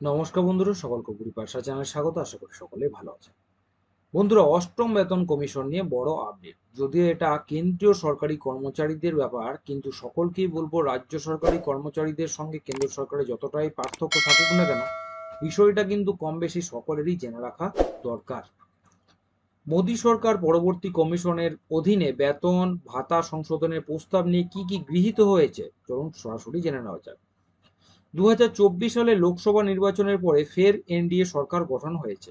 নমস্কার বন্ধুরা, সকলকে গুরি পাশা চ্যানেলে স্বাগত, আশা করি সকলেই ভালো আছে বন্ধুরা, অষ্টম বেতন কমিশন নিয়ে বড় আপডেট যদিও এটা কেন্দ্রীয় সরকারি কর্মচারীদের ব্যাপার, কিন্তু সকলকেই বলব রাজ্য সরকারি কর্মচারীদের সঙ্গে কেন্দ্র সরকারের যতটাই পার্থক্য থাকুক না কেন, বিষয়টা কিন্তু কম বেশি সকলেরই জেনে রাখা দরকার। মোদী সরকার পরবর্তী কমিশনের অধীনে বেতন ভাতা সংশোধনের প্রস্তাব নিয়ে কি কি গৃহীত হয়েছে, চলুন সরাসরি জেনে নেওয়া যাক। দু হাজার চব্বিশ সালে লোকসভা নির্বাচনের পরে ফের এনডিএ সরকার গঠন হয়েছে।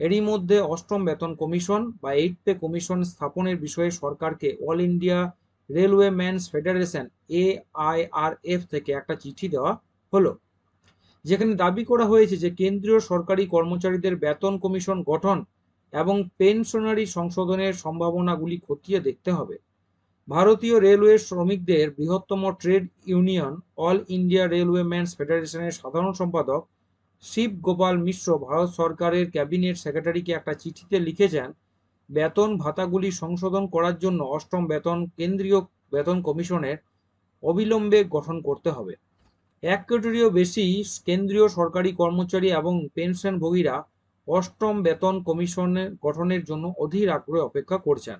এরই মধ্যে অষ্টম বেতন কমিশন বা এইট পে কমিশন স্থাপনের বিষয়ে সরকারকে all India railway mans federation AIRF থেকে একটা চিঠি দেওয়া হলো। যেখানে দাবি করা হয়েছে যে কেন্দ্রীয় সরকারি কর্মচারীদের বেতন কমিশন গঠন এবং পেনশনারি সংশোধনের সম্ভাবনাগুলি খতিয়ে দেখতে হবে। ভারতীয় রেলওয়ে শ্রমিকদের বৃহত্তম trade union all India railway mans ফেডারেশনের সাধারণ সম্পাদক শিব গোপাল মিশ্র ভারত সরকারের ক্যাবিনেট সেক্রেটারিকে একটা চিঠিতে লিখেছেন, বেতন ভাতাগুলি সংশোধন করার জন্য অষ্টম বেতন কেন্দ্রীয় বেতন কমিশনের অবিলম্বে গঠন করতে হবে। এক কোটিরও বেশি কেন্দ্রীয় সরকারি কর্মচারী এবং পেনশনভোগীরা অষ্টম বেতন কমিশনের গঠনের জন্য অধীর আগ্রহে অপেক্ষা করছেন।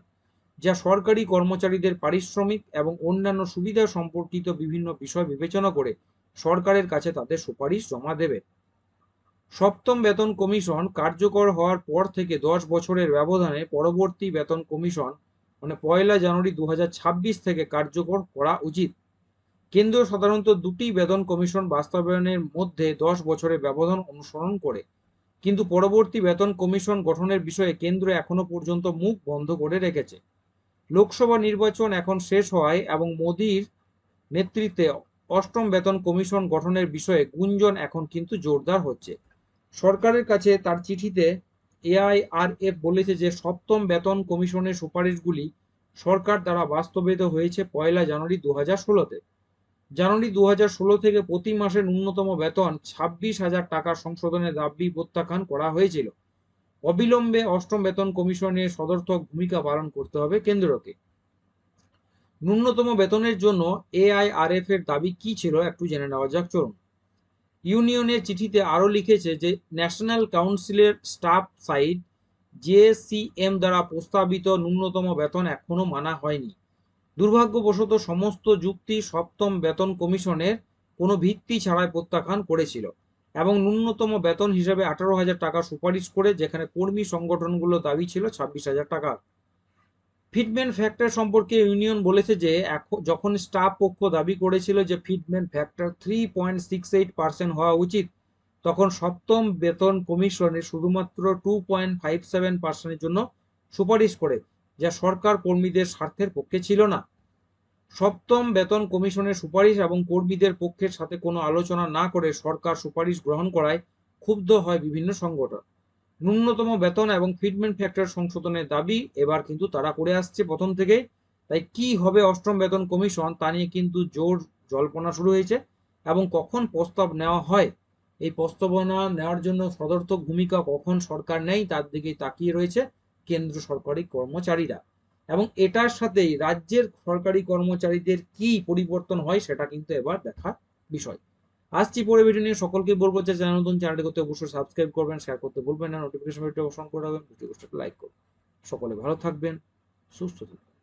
যা সরকারি কর্মচারীদের পারিশ্রমিক এবং অন্যান্য সুবিধা সম্পর্কিত বিভিন্ন বিষয় বিবেচনা করে সরকারের কাছে তাদের সুপারিশ জমা দেবে। সপ্তম বেতন কমিশন কার্যকর হওয়ার পর থেকে দশ বছরের ব্যবধানে পরবর্তী বেতন কমিশন মানে পয়লা জানুয়ারি দু হাজার ছাব্বিশ থেকে কার্যকর করা উচিত। কেন্দ্র সাধারণত দুটি বেতন কমিশন বাস্তবায়নের মধ্যে দশ বছরের ব্যবধান অনুসরণ করে। কিন্তু পরবর্তী বেতন কমিশন গঠনের বিষয়ে কেন্দ্র এখনও পর্যন্ত মুখ বন্ধ করে রেখেছে। লোকসভা নির্বাচন এখন শেষ হওয়ায় এবং মোদির নেতৃত্বে অষ্টম বেতন কমিশন গঠনের বিষয়ে গুঞ্জন এখন কিন্তু জোরদার হচ্ছে। সরকারের কাছে তার চিঠিতে এআইআরএফ বলেছে যে, সপ্তম বেতন কমিশনের সুপারিশগুলি সরকার দ্বারা বাস্তবায়িত হয়েছে পয়লা জানুয়ারি দু হাজার ষোলোতে। জানুয়ারি দু হাজার ষোলো থেকে প্রতি মাসে ন্যূনতম বেতন ছাব্বিশ হাজার টাকা সংশোধনের দাবি প্রত্যাখ্যান করা হয়েছিল। অবিলম্বে অষ্টম বেতন কমিশনের সদর্থক ভূমিকা পালন করতে হবে কেন্দ্রকে। ন্যূনতম বেতনের জন্য এআইআরএফ এর দাবি কি ছিল একটু জেনে নেওয়া যাক, চলুন। ইউনিয়নের চিঠিতে আরও লিখেছে যে, ন্যাশনাল কাউন্সিলের স্টাফ সাইড জেসিএম দ্বারা প্রস্তাবিত ন্যূনতম বেতন এখনও মানা হয়নি। দুর্ভাগ্যবশত সমস্ত যুক্তি সপ্তম বেতন কমিশনের কোনো ভিত্তি ছাড়াই প্রত্যাখ্যান করেছিল। এবং ন্যূনতম বেতন হিসাবে আঠারো হাজার টাকা সুপারিশ করে যেখানে কর্মী সংগঠনগুলো দাবি ছিল ছাব্বিশ হাজার টাকা। ফিটমেন্ট ফ্যাক্টর সম্পর্কে ইউনিয়ন বলেছে যে যখন স্টাফ পক্ষ দাবি করেছিল যে fitment factor three point six eight percent হওয়া উচিত, তখন সপ্তম বেতন কমিশনে শুধুমাত্র টু পয়েন্ট ফাইভ সেভেন পার্সেন্টের জন্য সুপারিশ করে, যা সরকার কর্মীদের স্বার্থের পক্ষে ছিল না। সপ্তম বেতন কমিশনের সুপারিশ এবং কর্মীদের পক্ষের সাথে কোনো আলোচনা না করে সরকার সুপারিশ গ্রহণ করায় ক্ষুব্ধ হয় বিভিন্ন সংগঠন। ন্যূনতম বেতন এবং ফিটমেন্ট ফ্যাক্টর সংশোধনের দাবি এবার কিন্তু তারা করে আসছে প্রথম থেকে। তাই কি হবে অষ্টম বেতন কমিশন তা নিয়ে কিন্তু জোর জল্পনা শুরু হয়েছে এবং কখন প্রস্তাব নেওয়া হয়? এই প্রস্তাবনা নেওয়ার জন্য সদর্থক ভূমিকা কখন সরকার নেই তার দিকে তাকিয়ে রয়েছে কেন্দ্র সরকারি কর্মচারীরা। এবং এটার সাথেই রাজ্যের সরকারি কর্মচারীদের কি পরিবর্তন হয় সেটা কিন্তু এবার দেখা বিষয়। আসছি পরে ভিডিও নিয়ে। সকলকে বলব যে চ্যানেল নতুন, চ্যানেলটি করতে অবশ্যই সাবস্ক্রাইব করবেন শেয়ার করতে বলবেন না নোটিফিকেশন ভিডিও অপশন করে রাখবেন, ভিডিওটা লাইক করবেন। সকলে ভালো থাকবেন, সুস্থ থাকবেন।